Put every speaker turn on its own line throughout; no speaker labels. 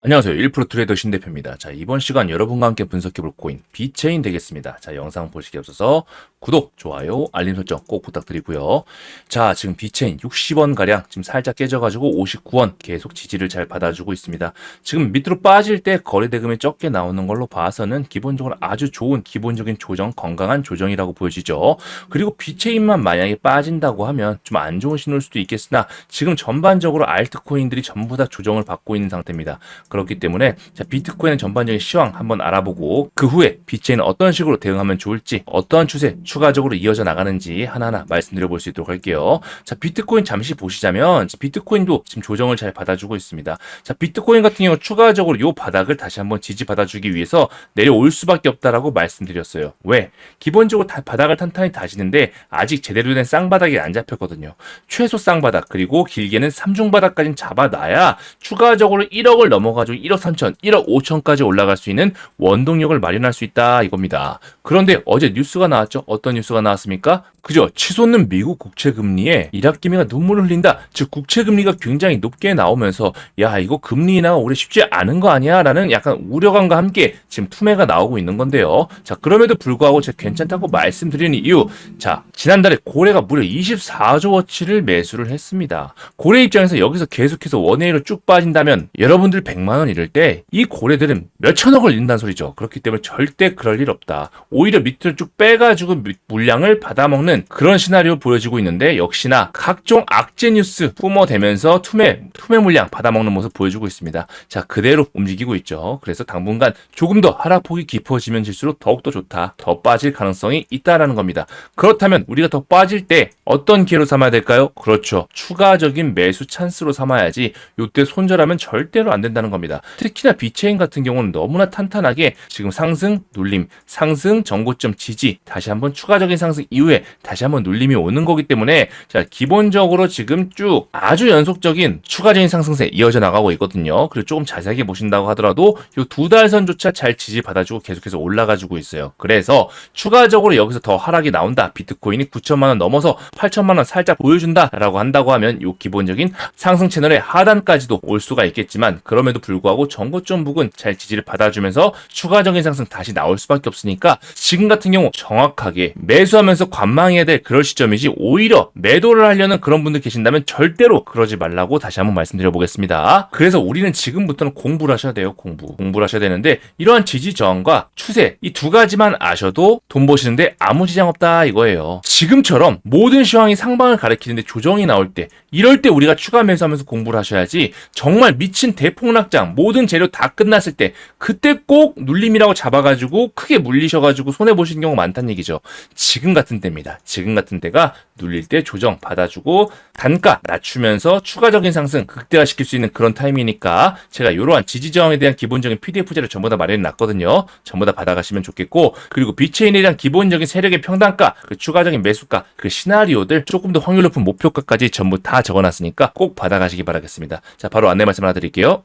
안녕하세요. 1% 트레이더 신대표입니다. 자, 이번 시간 여러분과 함께 분석해볼 코인, 비체인 되겠습니다. 자, 영상 보시기 앞서서 구독, 좋아요, 알림 설정 꼭 부탁드리고요. 자, 지금 비체인 60원가량 지금 살짝 깨져가지고 59원 계속 지지를 잘 받아주고 있습니다. 지금 밑으로 빠질 때 거래대금이 적게 나오는 걸로 봐서는 기본적으로 아주 좋은 기본적인 조정, 건강한 조정이라고 보여지죠. 그리고 비체인만 만약에 빠진다고 하면 좀 안 좋은 신호일 수도 있겠으나 지금 전반적으로 알트코인들이 전부 다 조정을 받고 있는 상태입니다. 그렇기 때문에 자, 비트코인의 전반적인 시황 한번 알아보고 그 후에 비체인은 어떤 식으로 대응하면 좋을지 어떠한 추세 추가적으로 이어져 나가는지 하나하나 말씀드려 볼 수 있도록 할게요. 자, 비트코인 잠시 보시자면 비트코인도 지금 조정을 잘 받아주고 있습니다. 자, 비트코인 같은 경우 추가적으로 이 바닥을 다시 한번 지지 받아주기 위해서 내려올 수밖에 없다라고 말씀드렸어요. 왜? 기본적으로 다 바닥을 탄탄히 다지는데 아직 제대로 된 쌍바닥이 안 잡혔거든요. 최소 쌍바닥 그리고 길게는 삼중바닥까지 잡아놔야 추가적으로 1억을 넘어가 지고 1억 3천, 1억 5천까지 올라갈 수 있는 원동력을 마련할 수 있다 이겁니다. 그런데 어제 뉴스가 나왔죠. 어떤 뉴스가 나왔습니까? 그죠? 치솟는 미국 국채 금리에 일학기미가 눈물을 흘린다. 즉 국채 금리가 굉장히 높게 나오면서 야 이거 금리 인하가 오래 쉽지 않은 거 아니야라는 약간 우려감과 함께 지금 투매가 나오고 있는 건데요. 자 그럼에도 불구하고 제가 괜찮다고 말씀드리는 이유, 자 지난달에 고래가 무려 24조 워치를 매수를 했습니다. 고래 입장에서 여기서 계속해서 원웨이로 쭉 빠진다면 여러분들 100만 원 잃을 때 이 고래들은 몇 천억을 잃는다는 소리죠. 그렇기 때문에 절대 그럴 일 없다. 오히려 밑을 쭉 빼가지고 물량을 받아먹는 그런 시나리오 보여지고 있는데 역시나 각종 악재 뉴스 뿜어대면서 투매 투매 물량 받아먹는 모습 보여주고 있습니다. 자 그대로 움직이고 있죠. 그래서 당분간 조금 더 하락폭이 깊어지면 질수록 더욱더 좋다. 더 빠질 가능성이 있다라는 겁니다. 그렇다면 우리가 더 빠질 때 어떤 기회로 삼아야 될까요? 그렇죠. 추가적인 매수 찬스로 삼아야지 요때 손절하면 절대로 안 된다는 겁니다. 특히나 비체인 같은 경우는 너무나 탄탄하게 지금 상승, 눌림, 상승, 정고점 지지, 다시 한번 추가적인 상승 이후에 다시 한번 눌림이 오는 거기 때문에 자, 기본적으로 지금 쭉 아주 연속적인 추가적인 상승세 이어져 나가고 있거든요. 그리고 조금 자세하게 보신다고 하더라도 요두 달선조차 잘 지지 받아주고 계속해서 올라가지고 있어요. 그래서 추가적으로 여기서 더 하락이 나온다. 비트코인이 9천만 원 넘어서 8천만 원 살짝 보여준다라고 한다고 하면 요 기본적인 상승 채널의 하단까지도 올 수가 있겠지만 그럼에도 불구하고 정고점 부근 잘 지지를 받아주면서 추가적인 상승 다시 나올 수밖에 없으니까 지금 같은 경우 정확하게 매수하면서 관망 해야 될 그럴 시점이지 오히려 매도를 하려는 그런 분들 계신다면 절대로 그러지 말라고 다시 한번 말씀드려 보겠습니다. 그래서 우리는 지금부터는 공부를 하셔야 돼요. 공부. 공부를 하셔야 되는데 이러한 지지 저항과 추세 이 두 가지만 아셔도 돈 버시는데 아무 지장 없다 이거예요. 지금처럼 모든 시황이 상방을 가리키는데 조정이 나올 때 이럴 때 우리가 추가 매수하면서 공부를 하셔야지 정말 미친 대폭락장 모든 재료 다 끝났을 때 그때 꼭 눌림이라고 잡아가지고 크게 물리셔가지고 손해 보신 경우 많다는 얘기죠. 지금 같은 때입니다. 지금 같은 때가 눌릴 때 조정 받아주고 단가 낮추면서 추가적인 상승 극대화시킬 수 있는 그런 타임이니까 제가 이러한 지지 저항에 대한 기본적인 PDF 자료 전부 다 마련해 놨거든요. 전부 다 받아가시면 좋겠고 그리고 비체인에 대한 기본적인 세력의 평단가, 그 추가적인 매수가, 그 시나리오들 조금 더 확률 높은 목표가까지 전부 다 적어놨으니까 꼭 받아가시기 바라겠습니다. 자 바로 안내 말씀 하나 드릴게요.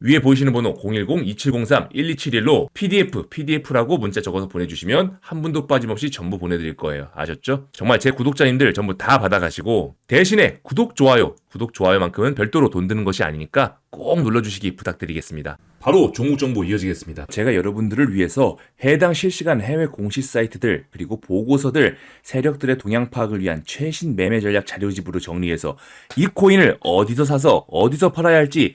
위에 보이시는 번호 010-2703-1271로 PDF, PDF라고 문자 적어서 보내주시면 한 분도 빠짐없이 전부 보내드릴 거예요. 아셨죠? 정말 제 구독자님들 전부 다 받아가시고 대신에 구독, 좋아요, 구독, 좋아요만큼은 별도로 돈 드는 것이 아니니까 꼭 눌러주시기 부탁드리겠습니다. 바로 종목 정보 이어지겠습니다. 제가 여러분들을 위해서 해당 실시간 해외 공시 사이트들 그리고 보고서들 세력들의 동향 파악을 위한 최신 매매 전략 자료집으로 정리해서 이 코인을 어디서 사서 어디서 팔아야 할지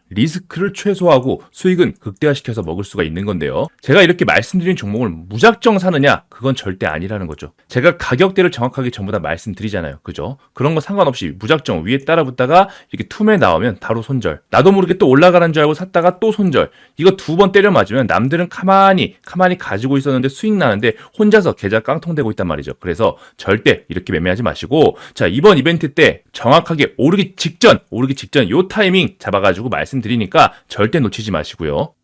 리스크를 최소화하고 수익은 극대화시켜서 먹을 수가 있는 건데요. 제가 이렇게 말씀드린 종목을 무작정 사느냐? 그건 절대 아니라는 거죠. 제가 가격대를 정확하게 전부 다 말씀드리잖아요. 그죠? 그런 거 상관없이 무작정 위에 따라붙다가 이렇게 툼에 나오면 바로 손절. 나도 모르게 또 올라가는 줄 알고 샀다가 또 손절. 이거 두 번 때려 맞으면 남들은 가만히 가만히 가지고 있었는데 수익 나는데 혼자서 계좌 깡통되고 있단 말이죠. 그래서 절대 이렇게 매매하지 마시고 자 이번 이벤트 때 정확하게 오르기 직전 오르기 직전 요 타이밍 잡아 가지고 말씀 드리니까 절대 놓치지 마시고요.